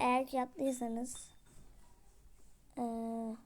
Eğer ki yaptıysanız ee,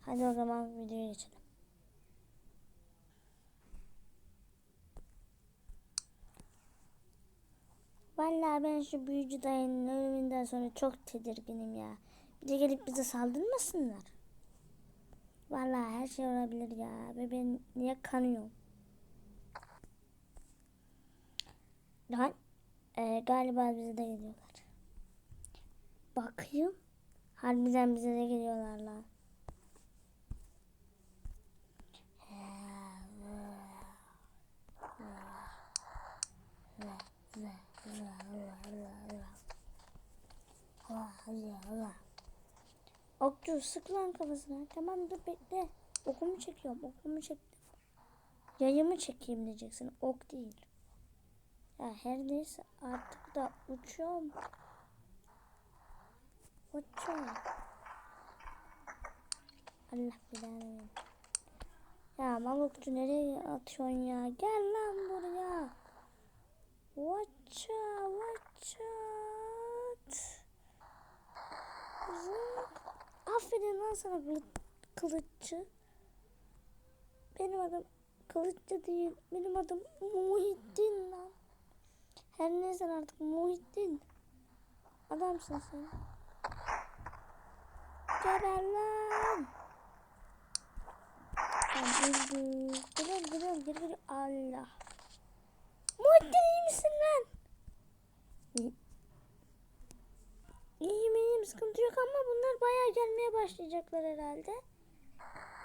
hadi o zaman videoya geçelim. Vallahi ben şu büyücü dayının ölümünden sonra çok tedirginim ya. Bir de gelip bize saldırmasınlar. Vallahi her şey olabilir ya. Ve ben niye kanıyorum? Lan ee, galiba bize de geliyorlar. Bakayım. Harbiden bize de geliyorlar lan. Okçu sık lan kafasına. Tamam dur bekle. Okumu çekiyorum. Okumu çektim. Yayımı çekeyim diyeceksin. Ok değil. Ya her neyse artık da uçuyorum. Uçuyorum. Allah versin. Ya malukçu nereye atıyorsun ya? Gel lan buraya. Watcha, watcha. Zınk. Aferin lan sana kılı- kılıççı. Benim adım kılıççı değil. Benim adım Muhittin lan. Her neyse artık Muhittin. Adamsın sen. Geber lan. Geliyorum, geri geliyorum. Allah. Muhittin iyi misin lan? İyi. İyiyim iyiyim sıkıntı yok ama bunlar bayağı gelmeye başlayacaklar herhalde.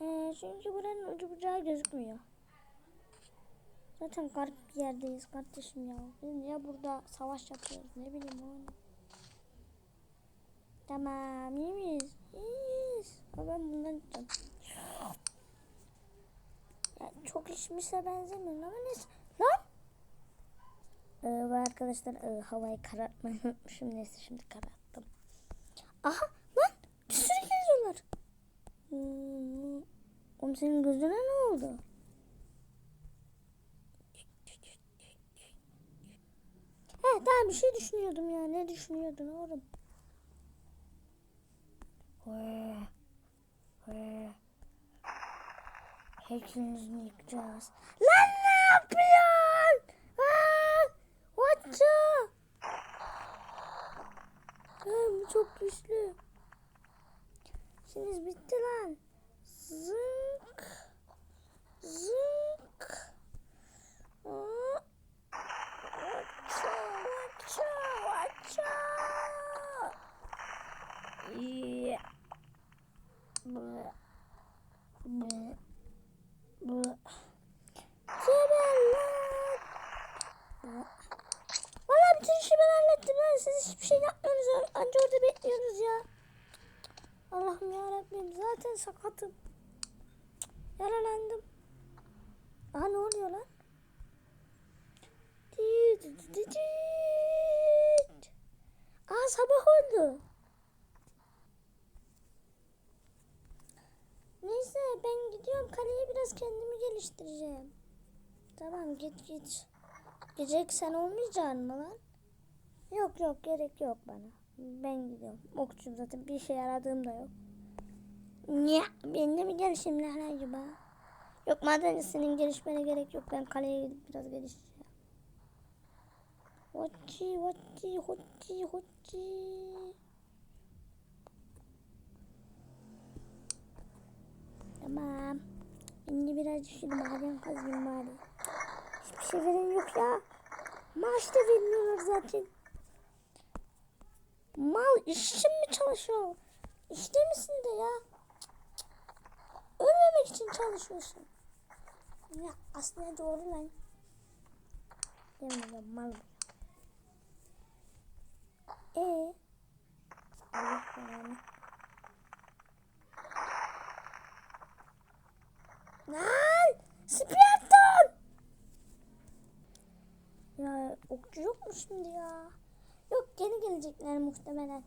Ee, çünkü buranın ucu bucağı gözükmüyor. Zaten garip bir yerdeyiz kardeşim ya. Biz niye burada savaş yapıyoruz ne bileyim oğlum. Tamam iyi miyiz? İyiyiz. Ama ben bundan gideceğim. Ya, çok içmişse benzemiyor ama neyse. Lan! Ee, ve arkadaşlar e, havayı karartmayı unutmuşum. Neyse şimdi kararttım. Aha lan bir sürü geliyorlar. Hmm, oğlum senin gözüne ne oldu? He tamam bir şey düşünüyordum ya. Ne düşünüyordun oğlum? Hepsini yıkacağız. Lan ne yapıyorsun? Aa! Lan bu çok güçlü. İşiniz bitti lan. Zınk. Zınk. Valla bütün işi ben hallettim lan. Siz hiçbir şey yapmıyorsunuz. Anca orada bekliyorsunuz ya. Allah'ım ya Rabbim zaten sakatım. Yaralandım. Aha ne oluyor lan? Aa sabah oldu. Neyse ben gidiyorum kaleye biraz kendimi geliştireceğim. Tamam git git. Gecek sen olmayacaksın mı lan? Yok yok gerek yok bana. Ben gidiyorum. Okçum zaten bir işe yaradığım da yok. Niye? Ben de mi gelişeyim lan acaba? Yok madem senin gelişmene gerek yok. Ben kaleye gidip biraz gelişeceğim. Hocci hocci hocci hocci. Tamam. Şimdi biraz şu maden kazayım bari. Hiçbir şey veren yok ya. Maaş da vermiyorlar zaten. Mal iş için mi çalışıyor? İşte misin de ya? Ölmemek için çalışıyorsun. Ya aslında doğru lan. Yemin mal bu. Ee? Allah. Lan! Splaton! Ya okçu yok mu şimdi ya? Yok geri gelecekler muhtemelen.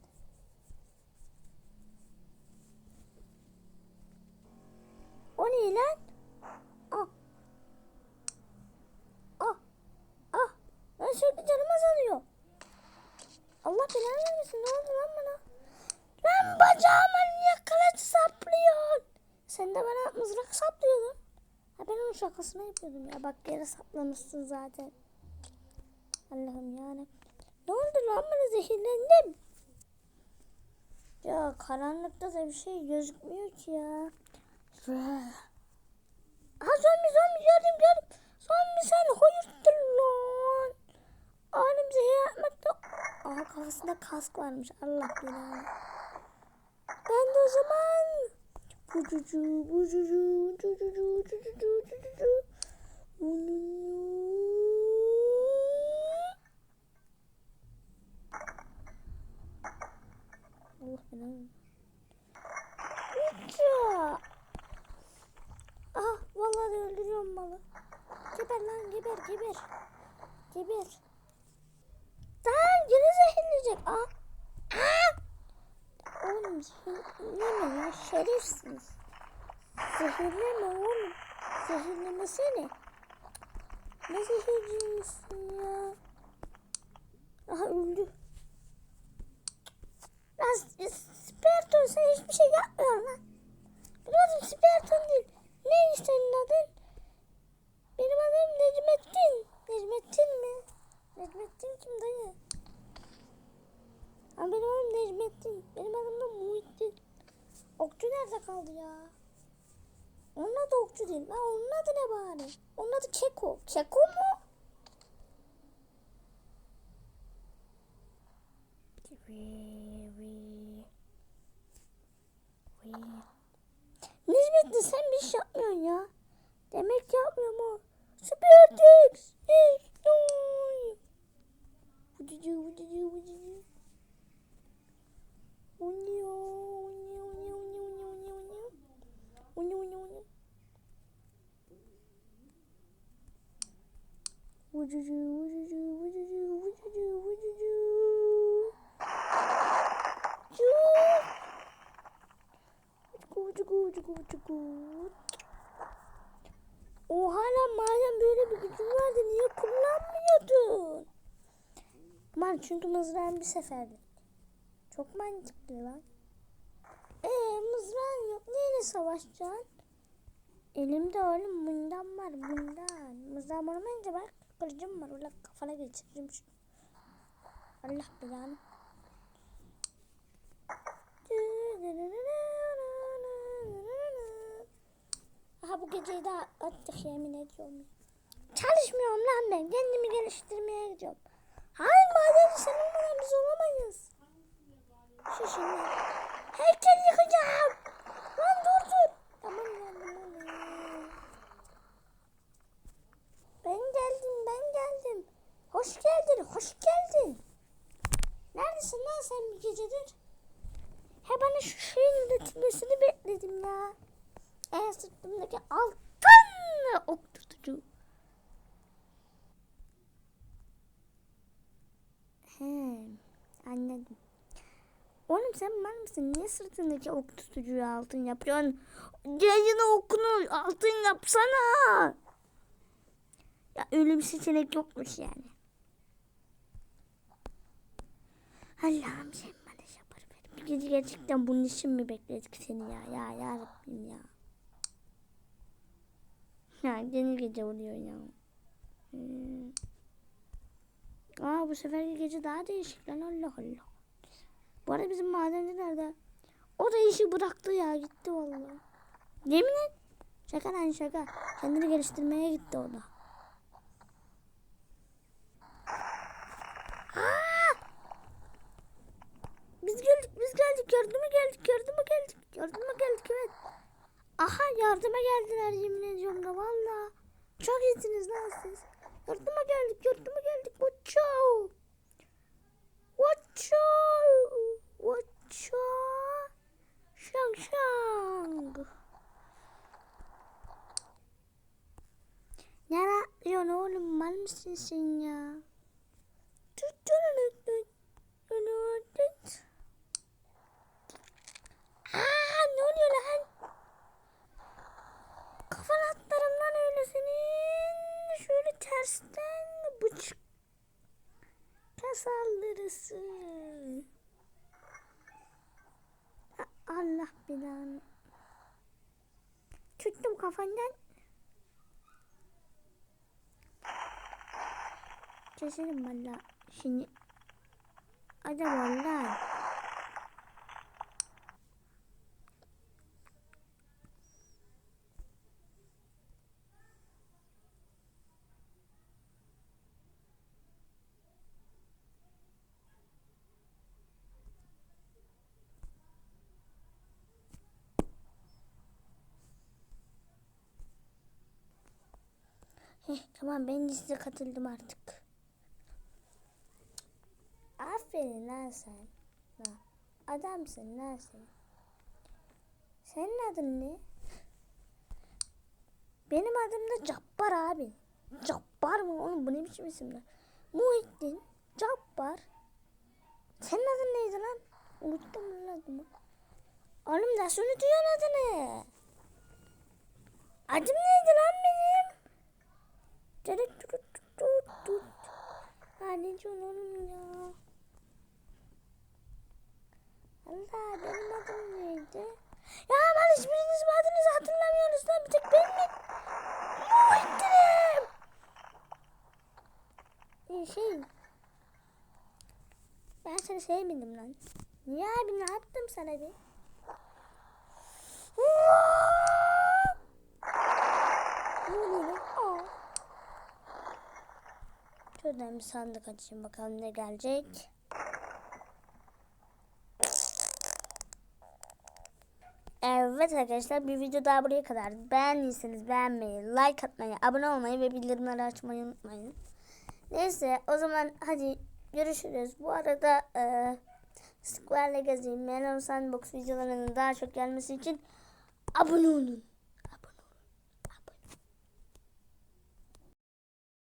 O ne lan? Ah. Ah. Ah. Ben sürekli canım azalıyor. Allah belanı vermesin. Ne oldu lan bana? Lan bacağıma niye kılıç saplıyorsun? Sen de bana mızrak saplıyordun. Ha ben onun şakasını yapıyordum ya. Bak yere saplamışsın zaten. Allah'ım yarabbim. Ne oldu lan bana zehirlendim. Ya karanlıkta da bir şey gözükmüyor ki ya. Ha zombi zombi gördüm gördüm. Zombi sen hayırdır lan. Oğlum zehir atmakta. Aha kafasında kask varmış. Allah bilir. Ben de o zaman Bucucu, bucucu, cucucu, cucucu, cucucu. Allah belanı. Uça. Aha vallahi öldürüyorum malı. Geber lan geber geber. Geber. Lan gene zehirleyecek. Aa. Aa. Oğlum şerefsiz. Zehirleme oğlum. Zehirlemesene. Ne zehirlisin ya? Aha öldü. Lan Sperton sen hiçbir şey yapmıyorsun lan. Benim Sperton değil. Neymiş senin adın? Benim adım Necmettin. Necmettin mi? Kaldı ya? Onun adı Okçu değil. Lan onun adı ne bari? Onun adı Keko. Keko mu? Necmettin sen bir iş yapmıyorsun ya. Demek yapmıyorum o. Süpertex. Estoy. Vucucu vucucu vucucu. Unyo, Vucucu, vucucu, vucucu, vucucu, vucucu. Oha lan madem böyle bir gücün vardı niye kullanmıyordun? Man çünkü mızrağın bir seferlik. Çok mantıklı lan. Ee mızrağın yok. Neyle savaşacaksın? Elimde oğlum bundan var bundan. Mızrağım olmayınca bak kılıcım var. Öyle kafana geçiririm şunu. Allah belanı. Aha bu geceyi de attık yemin ediyorum. Çalışmıyorum lan ben. Kendimi geliştirmeye gidiyorum. Hayır madenci sen olmadan biz olamayız. Şu şimdi. Heykel yıkacağım. Lan dur dur. Tamam geldim oğlum. Ben geldim ben geldim. Hoş geldin hoş geldin. Neredesin lan sen bir gecedir? He bana şu şeyin üretilmesini bekledim ya. En sırtımdaki altın ok tutucu. He, anladım. Oğlum sen var mısın? Niye sırtındaki ok tutucuyu altın yapıyorsun? Yayını okunu altın yapsana. Ya öyle bir seçenek yokmuş yani. Allah'ım sen bana sabır ver. Bir gece gerçekten bunun için mi bekledik seni ya? Ya ya Rabbim ya. Ya yeni gece oluyor ya. Hmm. Aa bu seferki gece daha değişik lan Allah Allah. Bu arada bizim madenci nerede? O da işi bıraktı ya gitti vallahi. Yemin et. Şaka lan şaka. Kendini geliştirmeye gitti o da. Aa! Biz geldik biz geldik yardıma geldik yardıma geldik yardıma geldik evet. Aha yardıma geldiler yemin ediyorum da valla. Çok iyisiniz lan siz. Yardıma geldik yardıma geldik. Watcha. Watcha. Watcha. Şang şang. Ne yapıyorsun oğlum mal mısın sen ya? Tut tersten buçuk saldırısı. Allah belanı. Tuttum kafandan. Keserim valla. Şimdi. Hadi valla. Heh, tamam ben de size katıldım artık. Aferin lan sen. Lan, Adamsın lan sen. Senin adın ne? Benim adım da Cabbar abi. Cabbar mı oğlum bu ne biçim isim lan? Muhittin. Cabbar. Senin adın neydi lan? Unuttum lan adımı. Oğlum nasıl unutuyorsun adını? Adım neydi lan benim? Anneciğim oğlum ya. Allah benim adım neydi? Ya aman hiçbiriniz adınızı hatırlamıyorsunuz lan bir tek ben mi? Muhittin'im. Ee, şey. Ben seni sevmedim lan. Niye abi ne yaptım sana bir? Ne oluyor lan? Aa. Şuradan bir sandık açayım bakalım ne gelecek. Evet arkadaşlar bir video daha buraya kadar. Beğendiyseniz beğenmeyi, like atmayı, abone olmayı ve bildirimleri açmayı unutmayın. Neyse o zaman hadi görüşürüz. Bu arada e, Square Legacy, Melon Sandbox videolarının daha çok gelmesi için abone olun.